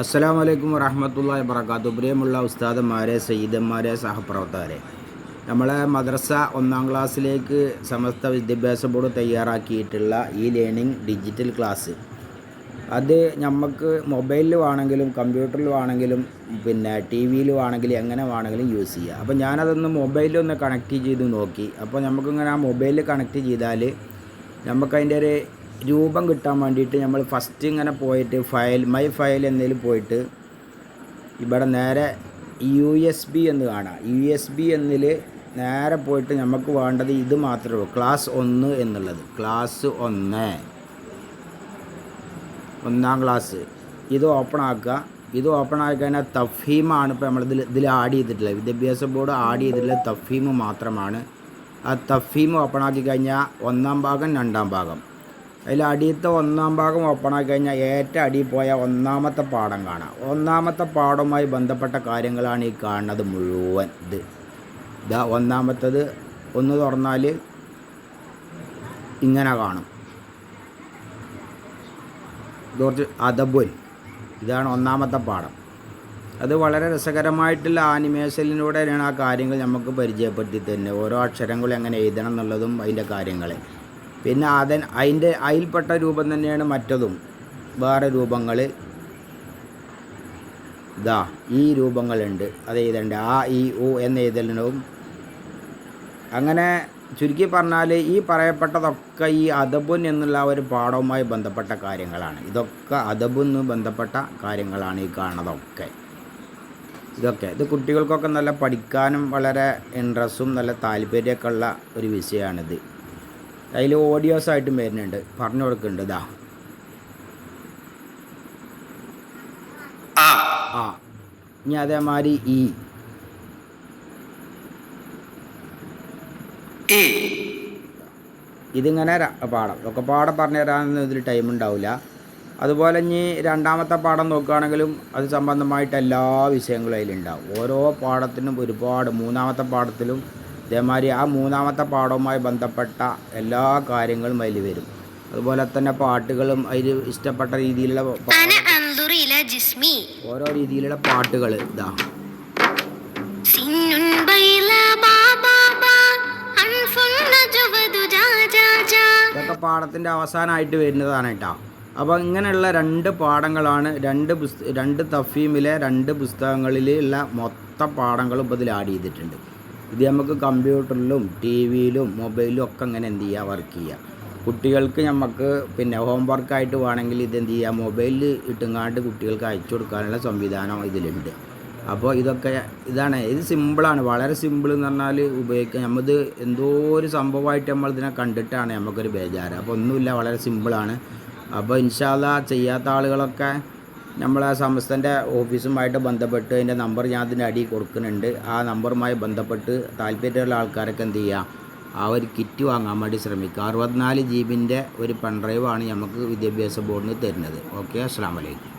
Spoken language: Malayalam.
അസ്സലാം വലൈക്കും വറഹമത്തുള്ള വർക്കാത്തു പ്രിയമുള്ള ഉസ്താദന്മാരെ സയ്യിദന്മാരെ സഹപ്രവർത്തകരെ നമ്മളെ മദ്രസ ഒന്നാം ക്ലാസ്സിലേക്ക് സമസ്ത വിദ്യാഭ്യാസ ബോർഡ് തയ്യാറാക്കിയിട്ടുള്ള ഈ ലേണിംഗ് ഡിജിറ്റൽ ക്ലാസ്. അത് നമുക്ക് മൊബൈലിൽ വേണമെങ്കിലും കമ്പ്യൂട്ടറിൽ വേണമെങ്കിലും പിന്നെ ടി വിയിൽ വേണമെങ്കിലും എങ്ങനെ വേണമെങ്കിലും യൂസ് ചെയ്യുക അപ്പോൾ ഞാനതൊന്ന് മൊബൈലിൽ ഒന്ന് കണക്ട് ചെയ്ത് നോക്കി. അപ്പോൾ നമുക്കിങ്ങനെ ആ മൊബൈലിൽ കണക്ട് ചെയ്താൽ നമുക്കതിന്റെ ഒരു രൂപം കിട്ടാൻ വേണ്ടിയിട്ട് നമ്മൾ ഫസ്റ്റ് ഇങ്ങനെ പോയിട്ട് ഫയൽ മൈ ഫയൽ എന്നതിൽ പോയിട്ട് ഇവിടെ നേരെ യു എസ് ബി എന്ന് കാണാം. യു എസ് ബി എന്നതിൽ നേരെ പോയിട്ട് നമുക്ക് വേണ്ടത് ഇത് മാത്രമേ ഉള്ളൂ. ക്ലാസ് ഒന്ന് എന്നുള്ളത്. ക്ലാസ് ഒന്ന്. ഒന്നാം ക്ലാസ് ഇത് ഓപ്പൺ ആക്കുക. ഇത് ഓപ്പൺ ആക്കി കഴിഞ്ഞാൽ തഫീമാണ് ഇപ്പോൾ നമ്മളിതിൽ ഇതിൽ ആഡ് ചെയ്തിട്ടുള്ളത്. വിദ്യാഭ്യാസ ബോർഡ് ആഡ് ചെയ്തിട്ടുള്ളത് തഫീം മാത്രമാണ്. ആ തഫീം ഓപ്പൺ ആക്കി കഴിഞ്ഞാൽ ഒന്നാം ഭാഗം രണ്ടാം ഭാഗം. അതിൽ അടിയത്തെ ഒന്നാം ഭാഗം ഓപ്പൺ ആക്കി കഴിഞ്ഞാൽ ഏറ്റവും അടി പോയ ഒന്നാമത്തെ പാഠം കാണാം. ഒന്നാമത്തെ പാഠവുമായി ബന്ധപ്പെട്ട കാര്യങ്ങളാണ് ഈ കാണുന്നത് മുഴുവൻ. ഇത്. ഇതാ ഒന്നാമത്തത്. ഒന്ന് തുറന്നാൽ ഇങ്ങനെ കാണും. കുറച്ച് അദബുൻ. ഇതാണ് ഒന്നാമത്തെ പാഠം. അത് വളരെ രസകരമായിട്ടുള്ള ആനിമേഷനിലൂടെയാണ് ആ കാര്യങ്ങൾ നമുക്ക് പരിചയപ്പെടുത്തി തന്നെ ഓരോ അക്ഷരങ്ങളും എങ്ങനെ എഴുതണം എന്നുള്ളതും അതിന്റെ കാര്യങ്ങൾ പിന്നെ അതൻ അതിന്റെ അതിൽപ്പെട്ട രൂപം തന്നെയാണ് മറ്റതും. വേറെ രൂപങ്ങൾ ഇതാ ഈ രൂപങ്ങളുണ്ട്. അത് എഴുതേണ്ട? ആ ഇ ഉ എന്ന് എഴുതലിനും അങ്ങനെ ചുരുക്കി പറഞ്ഞാൽ ഈ പറയപ്പെട്ടതൊക്കെ ഈ അദബുൻ എന്നുള്ള ഒരു പാഠവുമായി ബന്ധപ്പെട്ട കാര്യങ്ങളാണ്. ഇതൊക്കെ അദബുന്ന് ബന്ധപ്പെട്ട കാര്യങ്ങളാണ് ഈ കാണുന്നതൊക്കെ. ഇതൊക്കെ. ഇത് കുട്ടികൾക്കൊക്കെ നല്ല പഠിക്കാനും വളരെ ഇൻട്രസ്റ്റും നല്ല താല്പര്യമൊക്കെ ഉള്ള ഒരു വിഷയമാണിത്. അതിൽ ഓഡിയോസ് ആയിട്ടും വരുന്നുണ്ട്. പറഞ്ഞു കൊടുക്കുന്നുണ്ട്. ഇതാ ആ. ഇനി അതേമാതിരി ഈ. ഇതിങ്ങനെ പാടം. പാഠം ഒക്കെ പാടം പറഞ്ഞു തരാനൊന്നും ഇതിൽ ടൈം ഉണ്ടാവില്ല അതുപോലെ ഇനി രണ്ടാമത്തെ പാഠം നോക്കുകയാണെങ്കിലും അത് സംബന്ധമായിട്ട് എല്ലാ വിഷയങ്ങളും അതിലുണ്ടാവും. ഓരോ പാഠത്തിനും ഒരുപാട് മൂന്നാമത്തെ പാഠത്തിലും ഇതേമാതിരി ആ മൂന്നാമത്തെ പാഠവുമായി ബന്ധപ്പെട്ട എല്ലാ കാര്യങ്ങളും അതിൽ വരും. അതുപോലെ തന്നെ പാട്ടുകളും അതിൽ ഇഷ്ടപ്പെട്ട രീതിയിലുള്ള ഓരോ രീതിയിലുള്ള പാട്ടുകൾ ഇതാ. ഇതൊക്കെ പാഠത്തിന്റെ അവസാനമായിട്ട് വരുന്നതാണ് കേട്ടോ. അപ്പോൾ ഇങ്ങനെയുള്ള രണ്ട് പാഠങ്ങളാണ് രണ്ട് രണ്ട് തഫീമിലെ രണ്ട് പുസ്തകങ്ങളിൽ ഉള്ള മൊത്തം പാഠങ്ങളും ഇതിൽ ആഡ് ചെയ്തിട്ടുണ്ട്. ഇത് നമുക്ക് കമ്പ്യൂട്ടറിലും ടി വിയിലും മൊബൈലിലും ഒക്കെ അങ്ങനെ എന്ത് ചെയ്യുക വർക്ക് ചെയ്യുക കുട്ടികൾക്ക് നമുക്ക് പിന്നെ ഹോം വർക്കായിട്ട് വേണമെങ്കിൽ ഇത് എന്ത് ചെയ്യുക മൊബൈലിൽ ഇട്ടുങ്ങാണ്ട് കുട്ടികൾക്ക് അയച്ചു കൊടുക്കാനുള്ള സംവിധാനം ഇതിലുണ്ട്. അപ്പോൾ ഇതൊക്കെ ഇതാണ്. ഇത് സിമ്പിളാണ് വളരെ സിമ്പിൾ എന്ന് പറഞ്ഞാൽ ഉപയോഗിക്കുക നമ്മത് എന്തോ ഒരു സംഭവമായിട്ട് നമ്മൾ ഇതിനെ കണ്ടിട്ടാണ് നമുക്കൊരു ബേജാറ്. അപ്പോൾ ഒന്നുമില്ല വളരെ സിമ്പിളാണ് അപ്പോൾ ഇൻഷാല്ല ചെയ്യാത്ത ആളുകളൊക്കെ നമ്മളെ സമസ്തന്റെ ഓഫീസുമായിട്ട് ബന്ധപ്പെട്ട് അതിന്റെ നമ്പർ ഞാൻ അതിന്റെ അടിയിൽ കൊടുക്കുന്നുണ്ട്. ആ നമ്പറുമായി ബന്ധപ്പെട്ട് താല്പര്യമുള്ള ആൾക്കാരൊക്കെ എന്ത് ചെയ്യുക ആ ഒരു കിറ്റ് വാങ്ങാൻ വേണ്ടി ശ്രമിക്കുക. അറുപത്തിനാല് ജി ബിന്റെ ഒരു പെൺഡ്രൈവാണ് നമുക്ക് വിദ്യാഭ്യാസ ബോർഡിന് തരുന്നത്. ഓക്കെ അസ്സാം വലൈക്കും